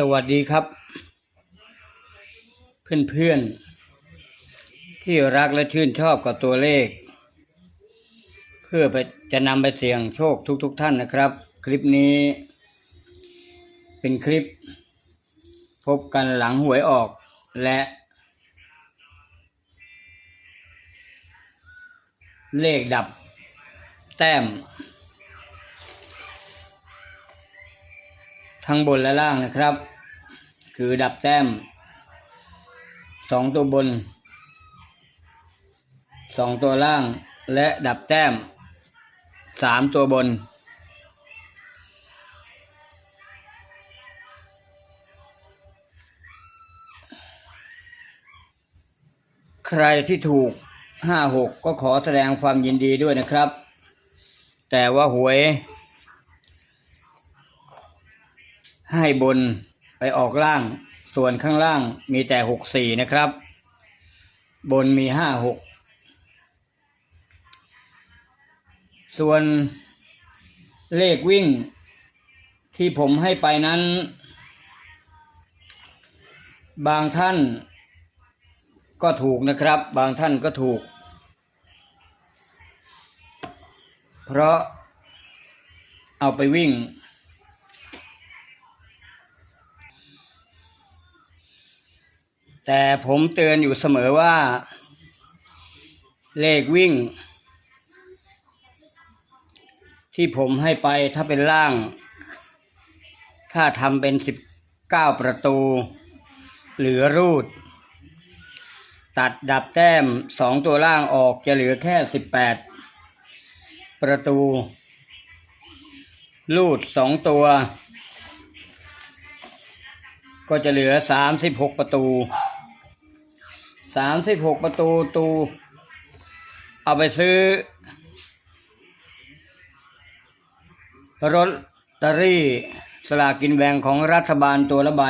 สวัสดีครับ เพื่อนๆ ที่รักและชื่นชอบกับตัวเลข เพื่อไปจะนำไปเสี่ยงโชคทุกๆทท่านนะครับ คลิปนี้ เป็นคลิป พบกันหลังหวยออกและ เลขดับ แต้ม ทั้งบนและล่างนะครับ คือดับแต้มสองตัวบนสองตัวล่างและดับแต้มสามตัวบน ใครที่ถูกห้าหกก็ขอแสดงความยินดีด้วยนะครับ แต่ว่าหวย ให้บนไปออกล่าง ส่วนข้างล่างมีแต่หกสี่นะครับ บนมีห้าหกส่วนเลขวิ่งที่ผมให้ไปนั้น บางท่านก็ถูกนะครับ บางท่านก็ถูก เพราะเอาไปวิ่ง แต่ผมเตือนอยู่เสมอว่า เลขวิ่ง ที่ผมให้ไปถ้าเป็นล่าง ถ้าทำเป็นสิบเก้าประตู เหลือรูด ตัดดับแต้มสองตัวล่างออกจะเหลือแค่สิบแปดประตู รูดสองตัว ก็จะเหลือสามสิบหกประตู สามสิบหกประตูตู เอาไปซื้อรถตอรี่สลากกินแบ่งของรัฐบาลตัวละใบ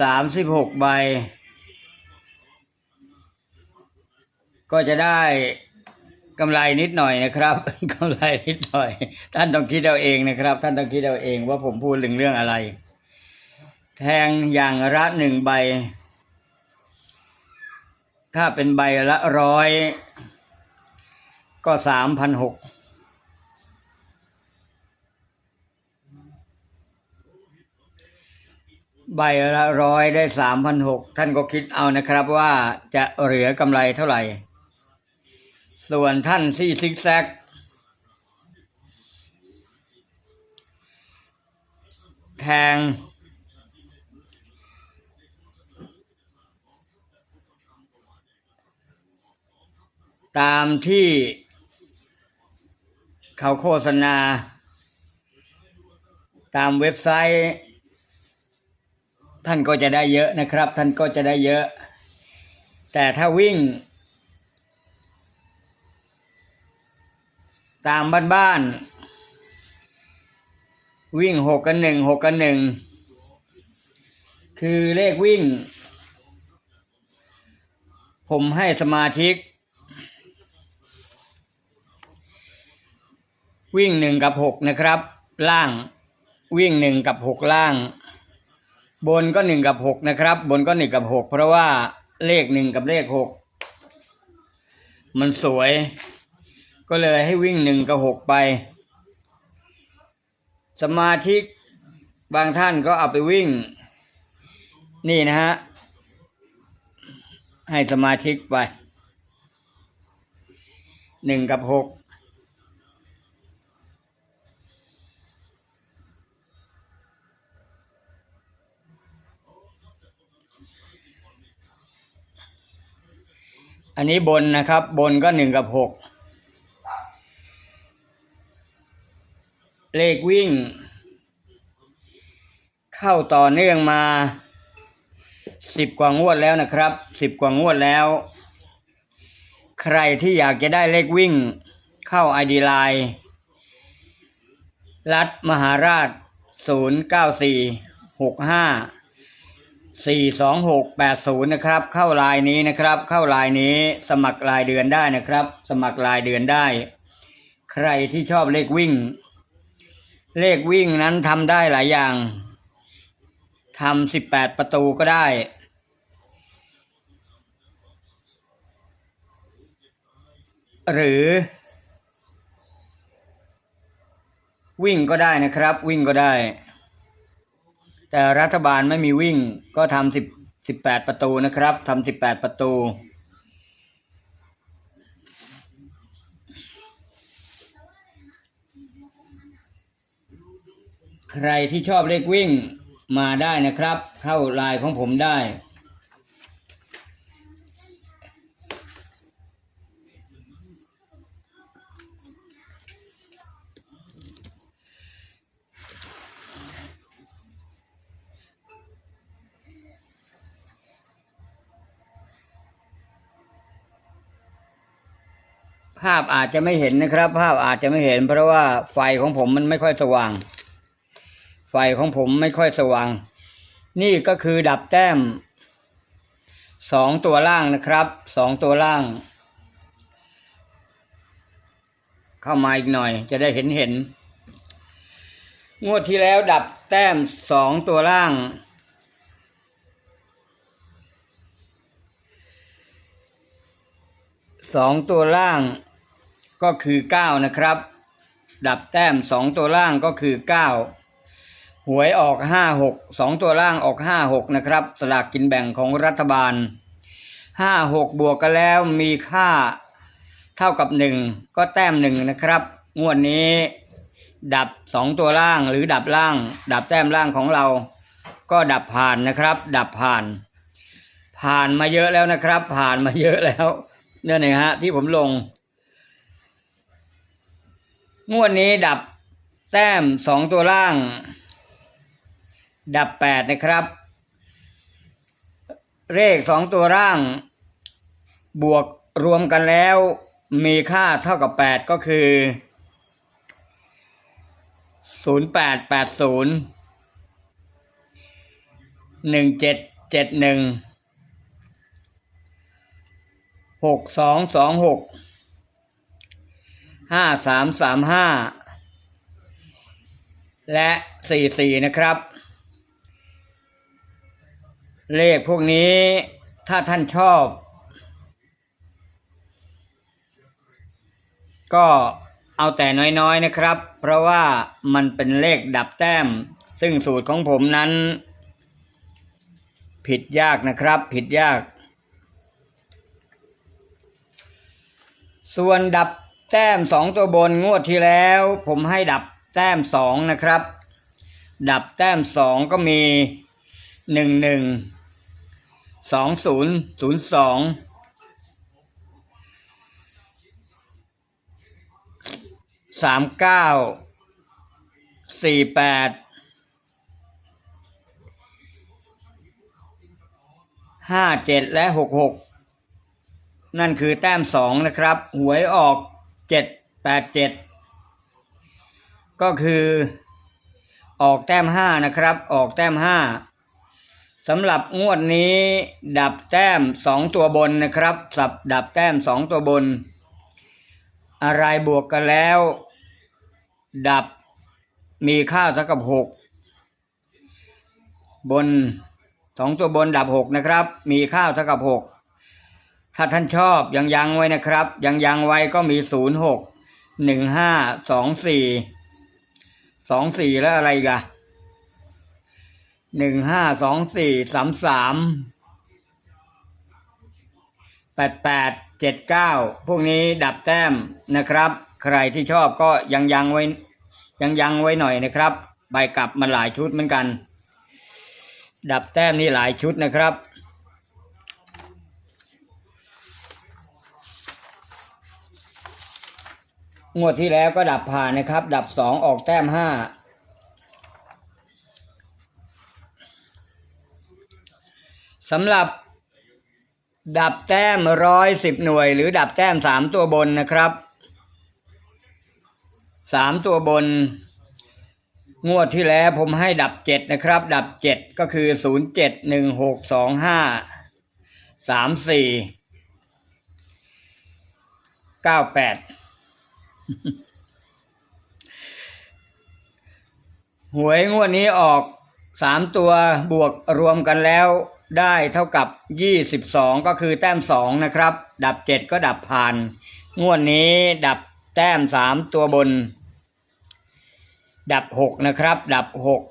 สามสิบหกใบ ก็จะได้กำไรนิดหน่อยนะครับกำไรนิดหน่อย ท่านต้องคิดเอาเองนะครับ ท่านต้องคิดเอาเองว่าผมพูดถึงเรื่องอะไร แทงอย่างละหนึ่งใบ ถ้าเป็นใบละร้อย ก็สามพันหกใบละร้อยได้สามพันหกท่านก็คิดเอานะครับว่าจะเหลือกำไรเท่าไหร่ ส่วนท่านที่ซิกแซกแทง ตามที่เขาโฆษณา ตามเว็บไซต์ ท่านก็จะได้เยอะนะครับ ท่านก็จะได้เยอะ แต่ถ้าวิ่ง ตามบ้านๆวิ่งหกกันหนึ่งหกกันหนึ่งคือเลขวิ่ง ผมให้สมาธิก วิ่งหนึ่งกับหกนะครับ ล่างวิ่งหนึ่งกับหกล่าง บนก็หนึ่งกับหกนะครับ บนก็หนึ่งกับหกเพราะว่าเลขหนึ่งกับเลขหกมันสวย ก็เลยให้วิ่งหนึ่งกับหกไป สมาธิบางท่านก็เอาไปวิ่ง นี่นะฮะ ให้สมาธิไปหนึ่งกับหก อันนี้บนนะครับ บนก็หนึ่งกับหกเลขวิ่ง เข้าต่อเนื่องมาสิบกว่างวดแล้วนะครับสิบกว่างวดแล้ว ใครที่อยากจะได้เลขวิ่ง เข้าไอดีไลน์รัฐมหาราชศู นย์เก้าสี่หกห้าสี่สองหกแปดศูนย์นะครับ เข้าลายนี้นะครับ เข้าลายนี้สมัครรายเดือนได้นะครับ สมัครรายเดือนได้ ใครที่ชอบเลขวิ่ง เลขวิ่งนั้นทำได้หลายอย่างทำสิบแปดประตูก็ได้หรือ วิ่งก็ได้นะครับ วิ่งก็ได้ แต่รัฐบาลไม่มีวิ่งก็ทำสิบสิบแปดประตูนะครับทำสิบแปดประตู ใครที่ชอบเลขวิ่งมาได้นะครับ เข้าไลน์ของผมได้าพอาจจะไม่เห็นนะครับ ภาพอาจจะไม่เห็น เพราะว่าไฟของผมมันไม่ค่อยสว่าง ไฟของผมไม่ค่อยสว่าง นี่ก็คือดับแต้มสองตัวล่างนะครับสองตัวล่าง เข้ามาอีกหน่อย จะได้เห็นเห็น งวดที่แล้วดับแต้มสองตัวล่างสองตัวล่าง ก็คือเก้านะครับ ดับแต้มสองตัวล่างก็คือเก้าหวยออกห้าหกสองตัวล่างออกห้าหกนะครับ สลากกินแบ่งของรัฐบาลห้าหกบวกกันแล้วมีค่าเท่ากับหนึ่งก็แต้มหนึ่งนะครับ งวดนี้ ดับสองตัวล่างหรือดับล่าง ดับแต้มล่างของเรา ก็ดับผ่านนะครับ ดับผ่าน ผ่านมาเยอะแล้วนะครับ ผ่านมาเยอะแล้วเนี่ยนะฮะที่ผมลง งวดนี้ดับแต้มสองตัวล่าง ดับแปดนะครับ เลขสองตัวล่าง บวกรวมกันแล้ว มีค่าเท่ากับแปดก็คือศูนย์แปดแปดศูนย์หนึ่งเจ็ดเจ็ดหนึ่งหกสองสองหก ห้าสามสามห้าและสี่สี่นะครับ เลขพวกนี้ถ้าท่านชอบ ก็เอาแต่น้อยๆนะครับ เพราะว่ามันเป็นเลขดับแต้ม ซึ่งสูตรของผมนั้น ผิดยากนะครับ ผิดยาก ส่วนดับ แต้มสองตัวบนงวดที่แล้ว ผมให้ดับแต้มสองนะครับ ดับแต้มสองก็มีหนึ่งหนึ่งสองศูนย์ศูนย์สองสามเก้าสี่แปดห้าเจ็ดและหกหกนั่นคือแต้มสองนะครับ หวยออก เจ็ดแปดเจ็ดก็คือออกแต้มห้านะครับ ออกแต้มห้าสำหรับงวดนี้ ดับแต้มสองตัวบนนะครับ สับดับแต้มสองตัวบน อะไรบวกกันแล้ว ดับมีค่าเท่ากับหกบนสองตัวบนดับหกนะครับ มีค่าเท่ากับหก ถ้าท่านชอบยังยังไว้นะครับ ยังยังไว้ก็มีศูนย์หกหนึ่งห้าสองสี่สองสี่แล้วอะไรกันหนึ่งห้าสองสี่สามสามแปดแปดเจ็ดเก้าพวกนี้ดับแต้มนะครับ ใครที่ชอบก็ยังยังไว้ ยังยังไว้หน่อยนะครับ ใบกลับมันหลายชุดเหมือนกัน ดับแต้มนี่หลายชุดนะครับ งวดที่แล้วก็ดับผ่านนะครับ ดับสองออกแต้มห้าสำหรับ ดับแต้มร้อยสิบหน่วย หรือดับแต้มสามตัวบนนะครับสามตัวบน งวดที่แล้วผมให้ดับเจ็ดนะครับ ดับเจ็ดก็คือศูนย์เจ็ดหนึ่งหกสองห้าสามสี่เก้าแปด หวยงวดนี้ออกสามตัวบวกรวมกันแล้วได้เท่ากับยี่สิบสองก็คือแต้มสองนะครับ ดับเจ็ดก็ดับผ่าน งวดนี้ดับแต้มสามตัวบน ดับหกนะครับ ดับหก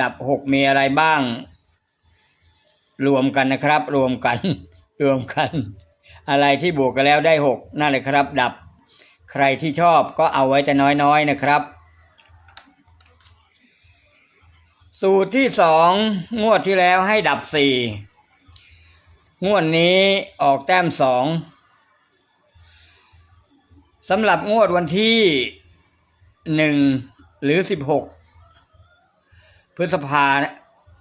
ดับหกมีอะไรบ้าง รวมกันนะครับ รวมกัน รวมกัน อะไรที่บวกกันแล้วได้หกนั่นเลยครับ ดับ ใครที่ชอบก็เอาไว้แต่น้อยๆนะครับ สูตรที่สองงวดที่แล้วให้ดับสี่งวดนี้ออกแต้มสองสำหรับงวดวันที่หนึ่งหรือสิบหกพฤษภา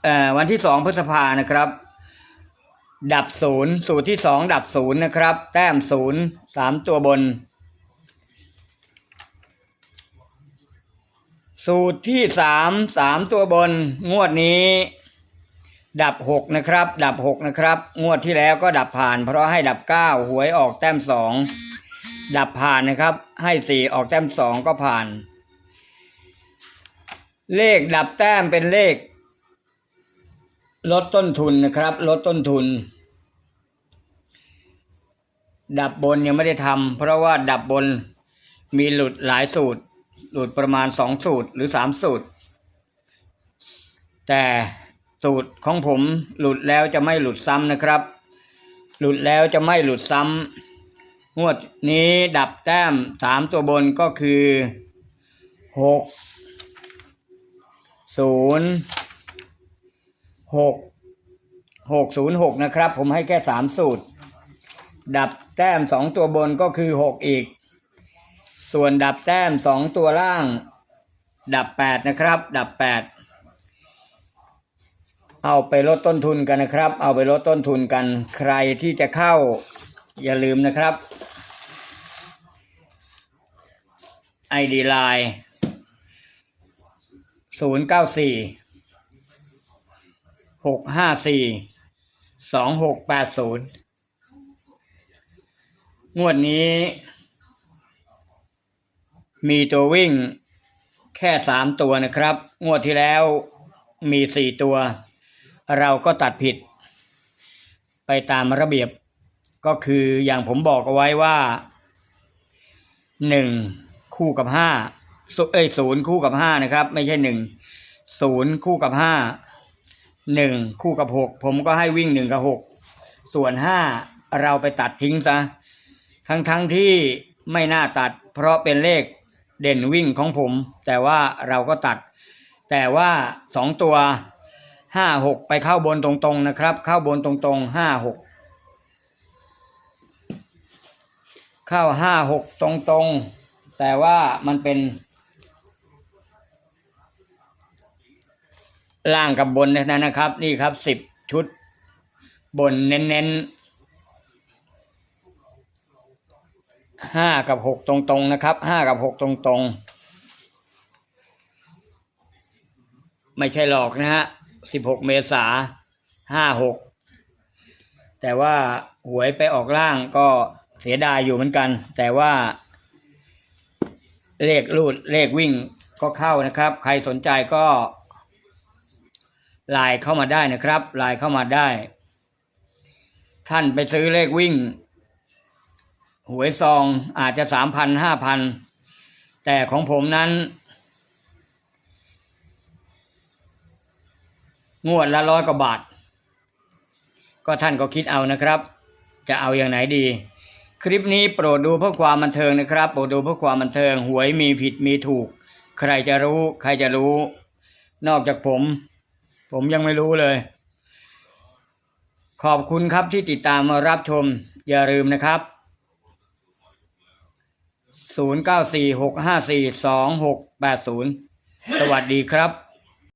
เอ่อวันที่สองพฤษภานะครับ ดับศูนย์สูตรที่สองดับศูนย์นะครับ แต้มศูนย์สามตัวบน สูตรที่สามสามตัวบนงวดนี้ ดับหกนะครับ ดับหกนะครับ งวดที่แล้วก็ดับผ่าน เพราะให้ดับเก้าหวยออกแต้มสองดับผ่านนะครับ ให้สี่ออกแต้มสองก็ผ่าน เลขดับแต้มเป็นเลข ลดต้นทุนนะครับ ลดต้นทุน ดับบนยังไม่ได้ทำเพราะว่าดับบนมีหลุดหลายสูตร หลุดประมาณสองสูตรหรือสามสูตร แต่สูตรของผมหลุดแล้วจะไม่หลุดซ้ำนะครับ หลุดแล้วจะไม่หลุดซ้ำงวดนี้ดับแต้มสามตัวบนก็คือหกศูนย์หกหกศูนย์หกนะครับ ผมให้แค่สามสูตร ดับแต้มสองตัวบนก็คือหกอีก ส่วนดับแต้มสองตัวล่าง ดับแปดนะครับ ดับแปดเอาไปลดต้นทุนกันนะครับ เอาไปลดต้นทุนกัน ใครที่จะเข้าอย่าลืมนะครับ ID Line ศูนย์เก้าสี่หกห้าสี่สองหกแปดศูนย์งวดนี้ มีตัววิ่งแค่สามตัวนะครับ งวดที่แล้วมีสี่ตัว เราก็ตัดผิด ไปตามระเบียบก็คืออย่างผมบอกเอาไว้ว่าหนึ่งคู่กับห้าศูเอ้ยศูนย์คู่กับห้านะครับ ไม่ใช่หนึ่งศูนย์คู่กับห้าหนึ่งคู่กับหกผมก็ให้วิ่งหนึ่งกับหกส่วนห้าเราไปตัดทิ้งซะทั้งทั้งที่ไม่น่าตัดเพราะเป็นเลข เด่นวิ่งของผม แต่ว่าเราก็ตัด แต่ว่าสองตัวห้าหกไปเข้าบนตรงๆนะครับ เข้าบนตรงๆห้าหกเข้าห้าหกตรงๆ แต่ว่ามันเป็น ล่างกับบนนะนะครับ นี่ครับสิบชุดบนเน้นๆ ห้ากับหกตรงๆนะครับห้ากับหกตรงๆ ไม่ใช่หลอกนะฮะสิบหกเมษาห้าหกแต่ว่าหวยไปออกล่างก็เสียดายอยู่เหมือนกัน แต่ว่า เลขรูดเลขวิ่งก็เข้านะครับ ใครสนใจก็ไลน์เข้ามาได้นะครับไลน์เข้ามาได้ ท่านไปซื้อเลขวิ่ง หวยซองอาจจะสามพันห้าพันแต่ของผมนั้น งวดละร้อยกว่าบาท ก็ท่านก็คิดเอานะครับ จะเอาอย่างไหนดี คลิปนี้โปรดดูเพื่อความบันเทิงนะครับ โปรดดูเพื่อความบันเทิง หวยมีผิดมีถูก ใครจะรู้ ใครจะรู้ นอกจากผม ผมยังไม่รู้เลย ขอบคุณครับที่ติดตามมารับชม อย่าลืมนะครับ 0946542680 สวัสดีครับ